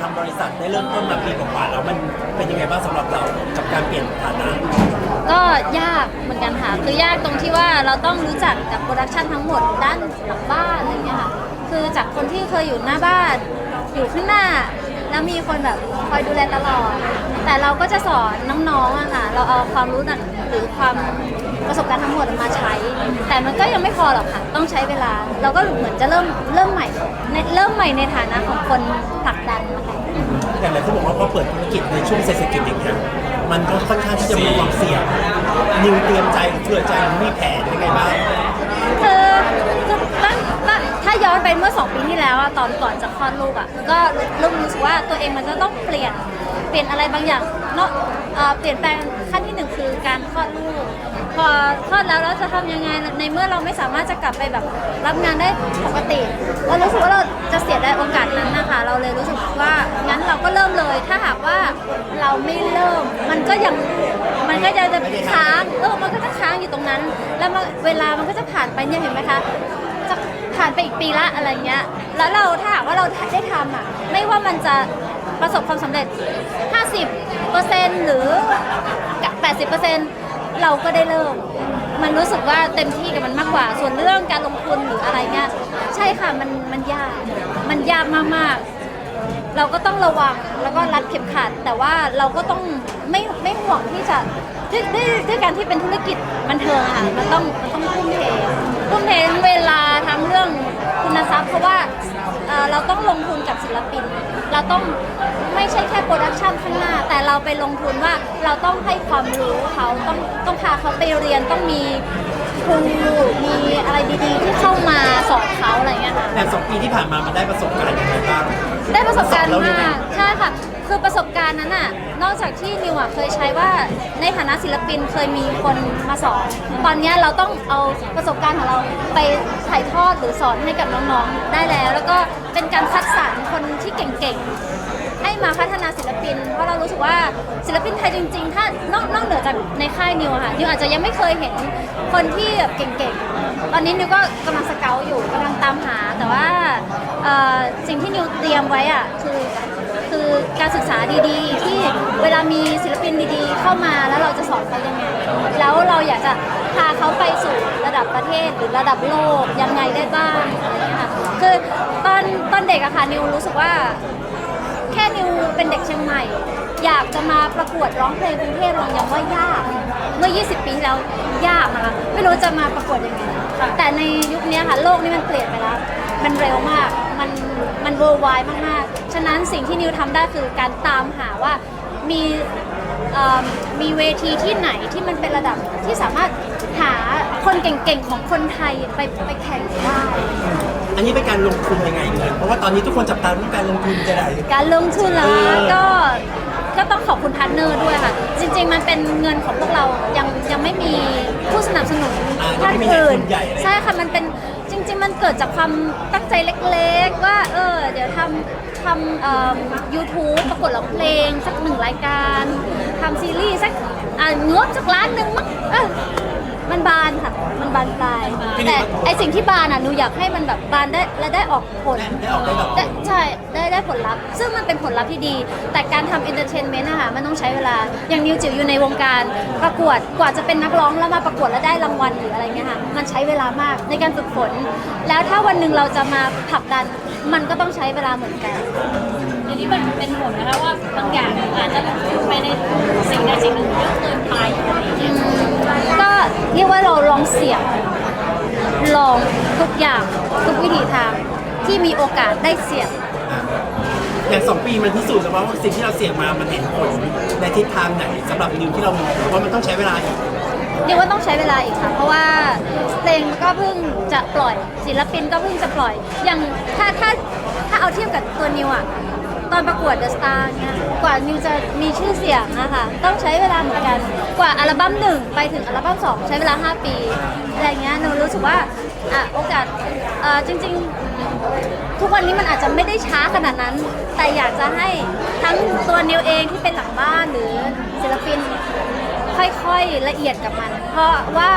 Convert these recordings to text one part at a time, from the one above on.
ทำบริษัทได้เริ่มต้นมาปีกว่าๆแล้วมันเป็นยังไงบ้างสำหรับเรากับการเปลี่ยนฐานะก็ยากเหมือนกันค่ะคือยากตรงที่ว่าเราต้องรู้จักกับโปรดักชันทั้งหมดด้านหลังบ้านอะไรเงี้ยค่ะคือจากคนที่เคยอยู่หน้าบ้านอยู่ข้างหน้า แล้วมีคนแบบคอยดูแลตลอด แต่เราก็จะสอนน้องๆอะค่ะเราเอาความรู้นั้นหรือความ ประสบการณ์ทั้งหมดมาใช้ แต่มันก็ยังไม่พอหรอกค่ะต้องใช้เวลา เราก็เหมือนจะเริ่มเริ่มใหม่ในเริ่มใหม่ในฐานะของคนผลักดันนะคะอย่างไรเขาบอกว่าพอเปิดธุรกิจในช่วงเศรษฐกิจอย่างเงี้ยมันก็ค่อนข้างที่จะมีความเสี่ยงนิวเตรียมใจเผื่อใจมีแผนยังไงบ้างคือคือตั้งตั้งถ้าย้อนไปเมื่อ 2 ปีที่แล้วอะตอนก่อนจะคลอดลูกอะก็เริ่มรู้สึกว่าตัวเองมันจะต้องเปลี่ยนเปลี่ยนอะไรบางอย่างเนาะเอ่อเปลี่ยนแปลงขั้นที่หนึ่งคือการคลอดลูกพอคลอดแล้วเราจะทำยังไงในเมื่อเราไม่สามารถจะกลับไปแบบรับงานได้ปกติเรารู้สึกว่าเราจะเสียดายโอกาสนั้นนะคะ เราเลยรู้สึกว่างั้นเราก็เริ่มเลย ถ้าหากว่าเราไม่เริ่ม มันก็ยังมันก็จะจะค้างเออมันก็จะค้างอยู่ตรงนั้น แล้วมันเวลามันก็จะผ่านไปเนี่ยเห็นไหมคะจะผ่านไปอีกปีละอะไรเงี้ยแล้วเราถ้าหากว่าเราได้ทำอะไม่ว่ามันจะประสบความสำเร็จ 50%หรือ 80%เราก็ได้เริ่ม มันรู้สึกว่าเต็มที่กับมันมากกว่า ส่วนเรื่องการลงทุนหรืออะไรเงี้ยใช่ค่ะมันมันยาก มันยากมากๆ เราก็ต้องระวังแล้วก็รัดเข็มขัด แต่ว่าเราก็ต้องไม่ไม่ห่วงที่จะด้วยด้วยด้วยการที่เป็นธุรกิจบันเทิงอะค่ะมันต้องมันต้องทุ่มเททุ่มเททั้งเวลาทั้งเรื่องคุณทรัพย์เพราะว่า เอ่อเราต้องลงทุนกับศิลปิน เราต้องไม่ใช่แค่โปรดักชันข้างหน้า แต่เราไปลงทุนว่าเราต้องให้ความรู้เขาต้องต้องพาเขาไปเรียนต้องมีครูมีอะไรดีๆ ที่เข้ามาสอนเขาอะไรเงี้ยค่ะ แต่สองปีที่ผ่านมามันได้ประสบการณ์ยังไงบ้าง ได้ประสบการณ์สอนเรายังไงมากใช่ค่ะ คือประสบการณ์นั้นน่ะ นอกจากที่นิวอะเคยใช้ว่าในฐานะศิลปินเคยมีคนมาสอน ตอนเนี้ยเราต้องเอาประสบการณ์ของเราไปถ่ายทอดหรือสอนให้กับน้องๆได้แล้ว แล้วก็ เป็นการคัดสรรคนที่เก่งๆ ให้มาพัฒนาศิลปิน เพราะเรารู้สึกว่าศิลปินไทยจริงๆ ถ้านอกนอกเหนือจากในค่ายนิวอะค่ะนิวอาจจะยังไม่เคยเห็นคนที่แบบเก่งๆ ตอนนี้นิวก็กำลังสเกลอยู่กำลังตามหา แต่ว่าสิ่งที่นิวเตรียมไว้อะคือคือการศึกษาดีๆ ที่เวลามีศิลปินดีๆ เข้ามาแล้วเราจะสอนเขายังไง แล้วเราอยากจะาเขาไปสู่ระดับประเทศหรือระดับโลกยังไงได้บ้างอะไรเงี้ยค่ะคือตอนตอนเด็กอะค่ะนิวรู้สึกว่า แค่นิวเป็นเด็กเชียงใหม่ อยากจะมาประกวดร้องเพลงกรุงเทพเรายังว่ายาก เมื่อ 20 ปีที่แล้วยากนะคะไม่รู้จะมาประกวดยังไงแต่ในยุคนี้ค่ะโลกนี้มันเปลี่ยนไปแล้ว มันเร็วมากมันมันเวอร์ไวมากๆ ฉะนั้นสิ่งที่นิวทำได้คือการตามหาว่ามีมีเวทีที่ไหนที่มันเป็นระดับที่สามารถ หาคนเก่งๆของคนไทยไปไปแข่งได้ อันนี้เป็นการลงทุนยังไงเงินเพราะว่าตอนนี้ทุกคนจับตาเรื่องการลงทุนจะไหนการลงทุนแล้วเออก็ก็ต้องขอบคุณพาร์ทเนอร์ด้วยค่ะ จริง ๆ มันเป็นเงินของพวกเรายังยังไม่มีผู้สนับสนุนอ่ายังท่านไม่มีแรงอื่นทุนใหญ่อะไรใช่ค่ะมันเป็นจริง ๆ มันเกิดจากความตั้งใจเล็กๆ ว่าเออเดี๋ยวทำทำเอ่อ YouTube ประกวดร้องเพลง สักหนึ่งรายการทำซีรีส์สักอ่างบสักล้านหนึ่งมั้งเออ มันบานค่ะ มันบานปลาย แต่ไอสิ่งที่บานอะหนูอยากให้มันแบบบานได้และได้ออกผลได้ออกได้ดอกได้ใช่ได้ได้ผลลัพธ์ ซึ่งมันเป็นผลลัพธ์ที่ดี แต่การทำเอนเตอร์เทนเมนต์นะคะมันต้องใช้เวลา อย่างนิวจิ๋วอยู่ในวงการประกวด กว่าจะเป็นนักร้องแล้วมาประกวดแล้วได้รางวัลหรืออะไรเงี้ยค่ะ มันใช้เวลามากในการฝึกฝน แล้วถ้าวันหนึ่งเราจะมาผลักดัน มันก็ต้องใช้เวลาเหมือนกันทีนี้มันเป็นห่วงนะคะว่าบางอย่างอาจจะแบบไปในสิ่งใดสิ่งหนึ่งเยอะเกินไปอะไรอย่างเงี้ย ก็เรียกว่าเราลองเสี่ยงลองทุกอย่างทุกวิถีทางที่มีโอกาสได้เสี่ยง อย่างสองปีมันพิสูจน์แล้วว่าสิ่งที่เราเสี่ยงมามันเห็นผลในทิศทางไหนสำหรับนิวที่เรามองว่ามันต้องใช้เวลาอีกเรียกว่าต้องใช้เวลาอีกค่ะ เพราะว่าเพลงก็เพิ่งจะปล่อยศิลปินก็เพิ่งจะปล่อยอย่างถ้าถ้าถ้าเอาเทียบกับตัวนิวอะ ตอนประกวดเดอะสตาร์เนี่ยกว่านิวจะมีชื่อเสียงนะคะต้องใช้เวลาเหมือนกันกว่าอัลบั้มหนึ่งไปถึงอัลบั้มสองใช้เวลา 5 ปีอะไรเงี้ยหนูรู้สึกว่าอะโอกาสเอ่อจริง ๆ ทุกวันนี้มันอาจจะไม่ได้ช้าขนาดนั้น แต่อยากจะให้ทั้งตัวนิวเองที่เป็นหลังบ้านหรือศิลปินค่อยๆละเอียดกับมัน เพราะว่า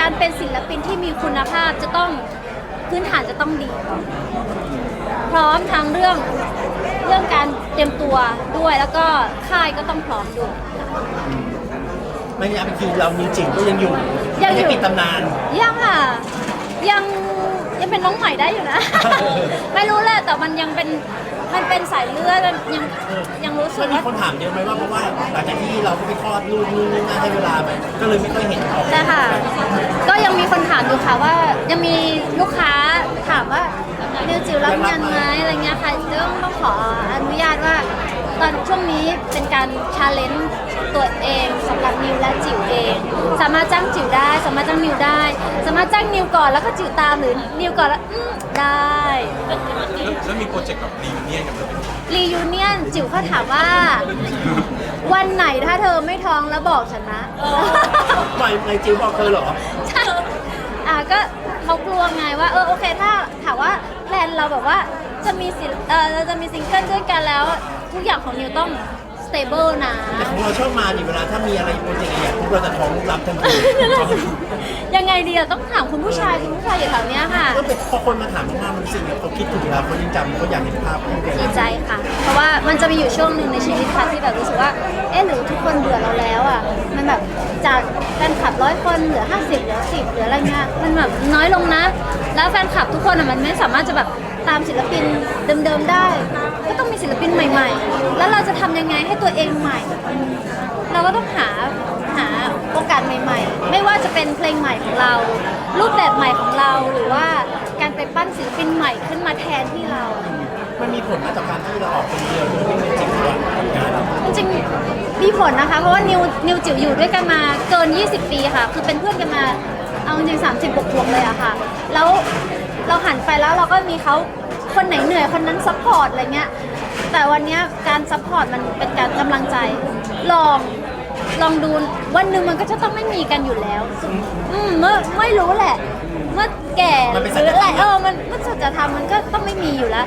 การเป็นศิลปินที่มีคุณภาพจะต้องพื้นฐานจะต้องดีก่อนพร้อมทั้งเรื่อง เรื่องการเตรียมตัวด้วยแล้วก็ค่ายก็ต้องพร้อมด้วย ไม่งั้นบางทีเรานิวจิ๋วก็ยังอยู่ยังอยู่ ไม่ได้ปิดตำนาน ยังค่ะ ยังยังเป็นน้องใหม่ได้อยู่นะ ไม่รู้แหละแต่มันยังเป็นมันเป็นสายเลือดมันยังยังรู้สึมักนมีว่า คนถามเยอะไหมว่าเพราะว่าหลังจากที่เราก็ไปคลอดลูกนู่นนี่นั่นให้เวลาไปก็เลยไม่ค่อยเห็นออกใช่ค่ะ ก็ยังมีคนถามอยู่ค่ะว่ายังมีลูกค้าถามว่า นิวจิ๋วรับงานไหมอะไรเงี้ยค่ะต้องต้องขออนุญาตว่า ตอนช่วงนี้เป็นการชาเลนจ์ตัวเองสำหรับนิวและจิ๋วเอง สามารถจ้างจิ๋วได้ สามารถจ้างนิวได้ สามารถจ้างนิวก่อนแล้วก็จิ๋วตามหรือนิวก่อนแล้วอืมได้ แล้วแล้วมีโปรเจกต์แบบรีวิเนียนกับเราเป็นรียูเนียนจิ๋วเขาถามว่า วันไหนถ้าเธอไม่ท้องแล้วบอกฉันนะ ปล่อยในจิ๋วบอกเธอเหรอ ใช่อะก็ เขากลัวไงว่าเออโอเคถ้าถามว่าแพลนเราแบบว่าจะมีศิลเออเราจะมีซิงเกิลด้วยกันแล้ว ทุกอย่างของนิวต้อง stable นะ แต่ของเราชอบมาดิเวลาถ้ามีอะไรโปรเจกต์ใหญ่ๆพวกเราจะท้องรับทันทียังไงดีอะต้องถามคุณผู้ชายคุณผู้ชายอยู่แถวเนี้ยค่ะ ก็เป็นพอคนมาถามมากๆมันสิ่งที่เขาคิดถึงเราเขายังจำเขาอยากเห็นภาพเขาเป็นดีใจค่ะ เพราะว่ามันจะมีอยู่ช่วงหนึ่งในชีวิตค่ะที่แบบรู้สึกว่า เอ๊ะหรือทุกคนเบื่อเราแล้วอะ มันแบบจากแฟนคลับร้อยคนเหลือ 50เหลือ10เหลืออะไรเงี้ย มันแบบน้อยลงนะ แล้วแฟนคลับทุกคนอะมันไม่สามารถจะแบบตามศิลปินเดิมๆได้ ก็ต้องมีศิลปินใหม่ ๆ แล้วเราจะทำยังไงให้ตัวเองใหม่ เราก็ต้องหาหาโอกาสใหม่ ๆ ไม่ว่าจะเป็นเพลงใหม่ของเรา รูปแบบใหม่ของเราหรือว่าการไปปั้นศิลปินใหม่ขึ้นมาแทนที่เรา มันมีผลมาจากการที่เราออกคนเดียวโดยไม่เป็นจริงหรือว่าทำงาน จริงๆมีผลนะคะ เพราะว่านิวนิวจิ๋วอยู่ด้วยกันมาเกิน 20 ปีค่ะ คือเป็นเพื่อนกันมาเอาจริงๆ30บวกบวกๆเลยอะค่ะ แล้วเราหันไปแล้วเราก็มีเขา คนไหนเหนื่อยคนนั้นซัพพอร์ตอะไรเงี้ย แต่วันเนี้ยการซัพพอร์ตมันเป็นการกำลังใจ ลอง ลองดู วันหนึ่งมันก็จะต้องไม่มีกันอยู่แล้วอืมเมื่อไม่รู้แหละ เมื่อแก่มันเป็นหสัรืจอธรรมอะไร เออ มันมันสัจธรรมมันก็ต้องไม่มีอยู่แล้ว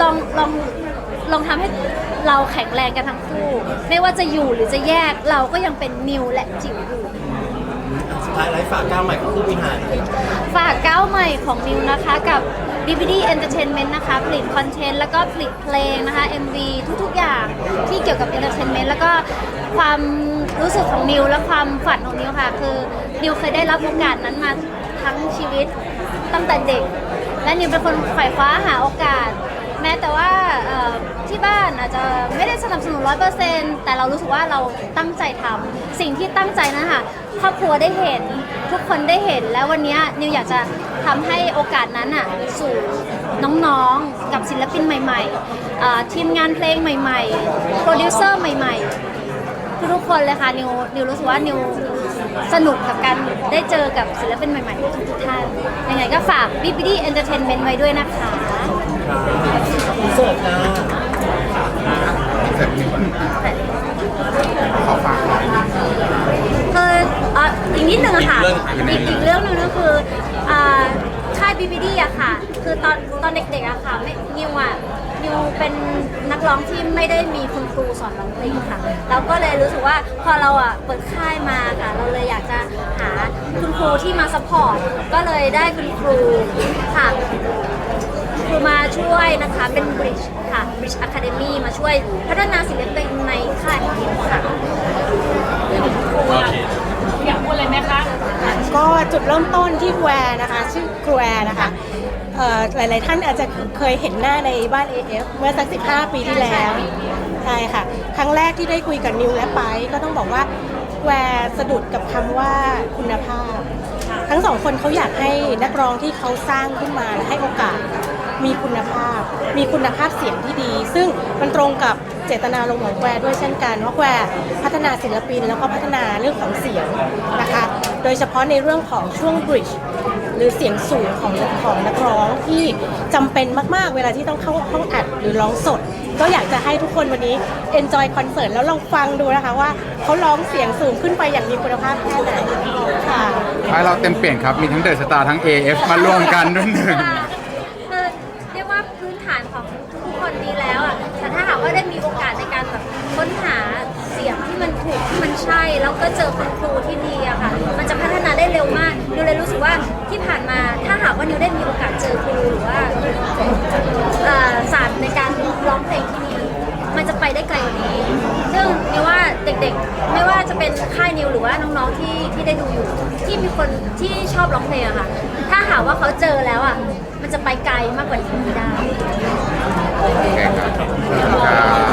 ลอง ลอง ลองทำให้เราแข็งแรงกันทั้งคู่ ไม่ว่าจะอยู่หรือจะแยก เราก็ยังเป็นนิวและจิ๋วอยู่สุด ท้ายไลฟ์ฝากก้าวใหม่ของผู้บริหารฝากก้าวใหม่ของนิวนะคะกับ BBD Entertainment นะคะ ผลิตคอนเทนต์แล้วก็ผลิตเพลงนะคะ MV ทุกๆอย่างที่เกี่ยวกับ Entertainment แล้วก็ความรู้สึกของนิวและความฝันของนิวค่ะ คือนิวเคยได้รับโอกาสนั้นมาทั้งชีวิตตั้งแต่เด็ก และนิวเป็นคนใฝ่คว้าหาโอกาส แม้แต่ว่าเอ่อที่บ้านอาจจะไม่ได้สนับสนุนร้อยเปอร์เซ็นต์แต่เรารู้สึกว่าเราตั้งใจทำสิ่งที่ตั้งใจนั้นค่ะครอบครัวได้เห็นทุกคนได้เห็นแล้ววันเนี้ยนิวอยากจะทำให้โอกาสนั้นอะสู่น้องๆกับศิลปินใหม่ๆอ่าทีมงานเพลงใหม่ๆ โปรดิวเซอร์ใหม่ๆ ทุกๆคนเลยค่ะนิวนิวรู้สึกว่านิว สนุกกับการได้เจอกับศิลปินใหม่ๆทุกๆท่าน ยังไงก็ฝาก BBD Entertainment ไว้ด้วยนะคะอินเสิร์ตนะเสร็จมีคนขอฝากหน่อยคืออะอีกนิดนึงอะค่ะอีกเรื่องอีกอีกเรื่องหนึงก็คืออ่าค่าย BBD อะค่ะ คือตอนตอนเด็กๆอะค่ะไม่นิวอะนิวเป็นนักร้องที่ไม่ได้มีคุณค รูสอนร้องเพลงค่ะ เราก็เลยรู้สึกว่าพอเราอะเปิดค่ายมาค่ะ เราเลยอยากจะหาคุณครูที่มาสปอร์ตก็เลยได้คุณครูค่ะครูมาช่วยนะคะเป็น Bridge ค่ะ Bridge Academy มาช่วยพัฒนาศิลปินในค่ายของนิวค่ะโอเคอยากพูดอะไรไหมคะ ก็จุดเริ่มต้นที่แควร์นะคะ ชื่อแควร์นะคะ เอ่อหลาย ๆ ท่านอาจจะเคยเห็นหน้าในบ้าน AF เมื่อสัก 15 ปีที่แล้ว ใช่ค่ะ ครั้งแรกที่ได้คุยกับนิวและไปก็ต้องบอกว่าแควร์สะดุดกับคำว่าคุณภาพ ทั้งสองคนเขาอยากให้นักร้องที่เขาสร้างขึ้นมาและให้โอกาส มีคุณภาพ มีคุณภาพเสียงที่ดี ซึ่งมันตรงกับเจตนารมณ์ของแควร์ด้วยเช่นกันว่าแควร์พัฒนาศิลปินแล้วก็พัฒนาเรื่องของเสียงนะคะ โดยเฉพาะในเรื่องของช่วงบริดจ์ หรือเสียงสูงของของนักร้องที่จำเป็นมากๆ เวลาที่ต้องเข้าห้องอัดหรือร้องสด ก็อยากจะให้ทุกคนวันนี้ enjoy คอนเสิร์ตแล้วลองฟังดูนะคะว่าเขาร้องเสียงสูงขึ้นไปอย่างมีคุณภาพแค่ไหนค่ะท้ายเราเต็มเปลี่ยนครับ มีทั้งเดอะสตาร์ทั้ง AF มารวมกันด้วยหนึ่งค่ะคือเรียกว่าพื้นฐานของทุกคนดีแล้วอะแต่ถ้าหากว่าได้มีโอกาสในการแบบค้นหาเสียงที่มันถูกที่มันใช่ แล้วก็เจอคุณครูที่ดีอะค่ะ มันจะพัฒนาได้เร็วมากนิวเลยรู้สึกว่า ที่ผ่านมาถ้าหากว่านิวได้มีโอกาสเจอครูหรือว่าเศาสตร์ในการร้องเพลงที่นี่มันจะไปได้ไกลกว่านี้ ซึ่งนิวว่าเด็กๆ ไม่ว่าจะเป็นค่ายนิวหรือว่าน้องๆที่ที่ได้ดูอยู่ ที่มีคนที่ชอบร้องเพลงอะค่ะ ถ้าหากว่าเขาเจอแล้วอะมันจะไปไกลมากกว่านี้ได้ โอเคครับ